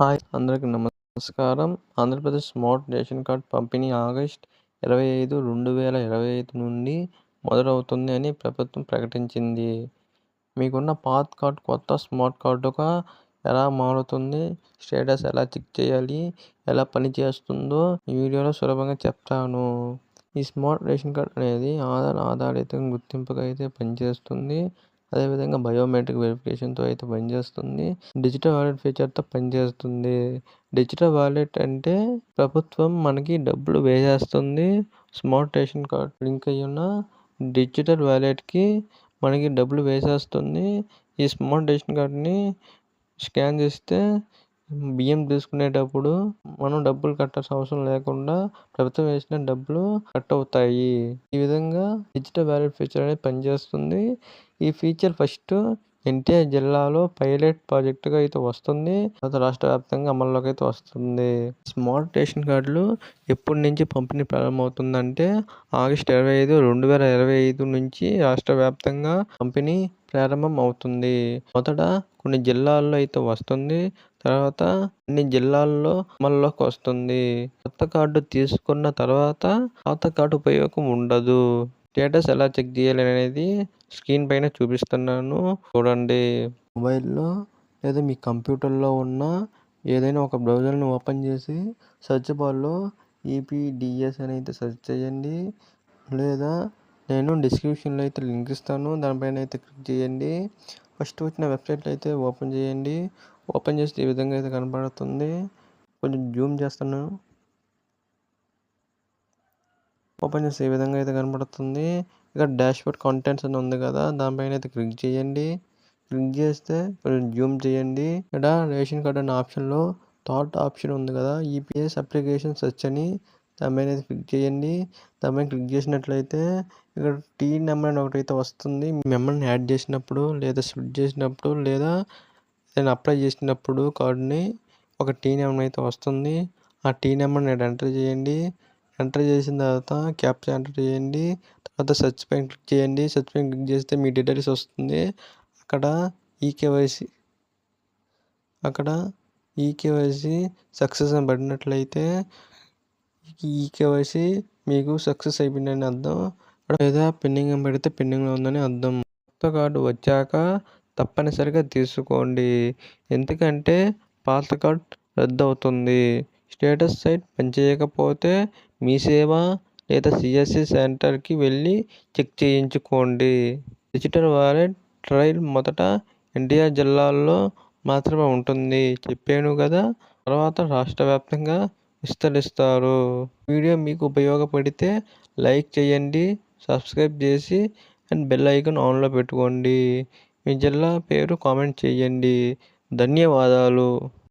Hi అందరికి నమస్కారం. Andhra Pradesh smart ration card పంపిణీ ఆగస్ట్ ఇరవై ఐదు రెండు వేల ఇరవై ఐదు నుండి మొదలవుతుంది అని ప్రభుత్వం ప్రకటించింది. మీకున్న పాత్ కార్డ్ కొత్త స్మార్ట్ కార్డుగా ఎలా మారుతుంది స్టేటస్ ఎలా చెక్ చేయాలి ఎలా పనిచేస్తుందో ఈ వీడియోలో సులభంగా చెప్తాను. ఈ స్మార్ట్ రేషన్ కార్డ్ అనేది ఆధార్ ఆధారిత గుర్తింపుగా అయితే పనిచేస్తుంది. అదేవిధంగా బయోమెట్రిక్ వెరిఫికేషన్తో అయితే పనిచేస్తుంది. డిజిటల్ వాలెట్ ఫీచర్తో పనిచేస్తుంది. డిజిటల్ వాలెట్ అంటే ప్రభుత్వం మనకి డబ్బులు వేసేస్తుంది. స్మార్ట్ రేషన్ కార్డ్ లింక్ అయ్యి ఉన్న డిజిటల్ వాలెట్కి మనకి డబ్బులు వేసేస్తుంది. ఈ స్మార్ట్ రేషన్ కార్డ్ని స్కాన్ చేస్తే బియ్యం తీసుకునేటప్పుడు మనం డబ్బులు కట్టాల్సిన అవసరం లేకుండా ప్రభుత్వం వేసిన డబ్బులు కట్ అవుతాయి. ఈ విధంగా డిజిటల్ వాలెట్ ఫీచర్ అనేది పనిచేస్తుంది. ఈ ఫీచర్ ఫస్ట్ ఎన్టీఆర్ జిల్లాలో పైలట్ ప్రాజెక్టుగా అయితే వస్తుంది. తర్వాత రాష్ట్ర వ్యాప్తంగా అమల్లోకి అయితే వస్తుంది. స్మార్ట్ రేషన్ కార్డులు ఎప్పటి నుంచి పంపిణీ ప్రారంభమవుతుందంటే ఆగస్ట్ ఇరవై ఐదు రెండు వేల ఇరవై ఐదు నుంచి రాష్ట్ర వ్యాప్తంగా పంపిణీ ప్రారంభం అవుతుంది మొదట కొన్ని జిల్లాల్లో అయితే వస్తుంది. తర్వాత అన్ని జిల్లాల్లో అమల్లోకి వస్తుంది. కొత్త కార్డు తీసుకున్న తర్వాత పాత కార్డు ఉపయోగం ఉండదు. స్టేటస్ ఎలా చెక్ చేయాలి అనేది స్క్రీన్ పైన చూపిస్తున్నాను. చూడండి. మొబైల్లో లేదా మీ కంప్యూటర్లో ఉన్న ఏదైనా ఒక బ్రౌజర్ని ఓపెన్ చేసి సెర్చ్ బార్లో ఈపీడిఎస్ అని అయితే సెర్చ్ చేయండి. లేదా నేను డిస్క్రిప్షన్లో అయితే లింక్ ఇస్తాను. దానిపైన అయితే క్లిక్ చేయండి. ఫస్ట్ వచ్చిన వెబ్సైట్లో అయితే ఓపెన్ చేయండి. ఓపెన్ చేస్తే ఈ విధంగా అయితే కనపడుతుంది. కొంచెం జూమ్ చేస్తున్నాను. ఓపెన్ చేస్తే ఈ విధంగా అయితే కనపడుతుంది. ఇక్కడ డాష్బోర్డ్ కంటెంట్స్ అని ఉంది కదా దానిపైన అయితే క్లిక్ చేయండి. క్లిక్ చేస్తే కొంచెం జూమ్ చేయండి. ఇక్కడ రేషన్ కార్డ్ అనే ఆప్షన్లో థర్డ్ ఆప్షన్ ఉంది కదా ఈపీఎస్ అప్లికేషన్ సెర్చ్ అని దాని మీద క్లిక్ చేయండి. దాని మీద క్లిక్ చేసినట్లయితే ఇక్కడ టీ నెంబర్ అని ఒకటి అయితే వస్తుంది. మెంబర్ని యాడ్ చేసినప్పుడు లేదా స్ప్లిట్ చేసినప్పుడు లేదా నేను అప్లై చేసినప్పుడు కార్డుని ఒక టీ నెంబర్ అయితే వస్తుంది. ఆ టీ నెంబర్ని ఎంటర్ చేయండి. ఎంటర్ చేసిన తర్వాత క్యాప్చా ఎంటర్ చేయండి. తర్వాత సర్చ్ పైన క్లిక్ చేయండి. సర్చ్ పైన క్లిక్ చేస్తే మీ డీటెయిల్స్ వస్తుంది. అక్కడ ఈకేవైసీ అక్కడ ఈకేవైసీ సక్సెస్ అని పడినట్లయితే ఈకేవైసీ మీకు సక్సెస్ అయిపోయిందని అర్థం. లేదా పెండింగ్ అని పెడితే పెండింగ్లో ఉందని అర్థం. కొత్త కార్డు వచ్చాక తప్పనిసరిగా తీసుకోండి. ఎందుకంటే పాత కార్డ్ రద్దు అవుతుంది. స్టేటస్ సైట్ పనిచేయకపోతే మీ సేవ లేదా సిఎస్సి సెంటర్కి వెళ్ళి చెక్ చేయించుకోండి. డిజిటల్ వాలెట్ ట్రయల్ మొదట ఇండియా జిల్లాల్లో మాత్రమే ఉంటుంది. చెప్పాను కదా తర్వాత రాష్ట్ర వ్యాప్తంగా విస్తరిస్తారు. వీడియో మీకు ఉపయోగపడితే లైక్ చేయండి సబ్స్క్రైబ్ చేసి అండ్ బెల్ ఐకాన్ ఆన్లో పెట్టుకోండి. మీ జిల్లా పేరు కామెంట్ చేయండి. ధన్యవాదాలు.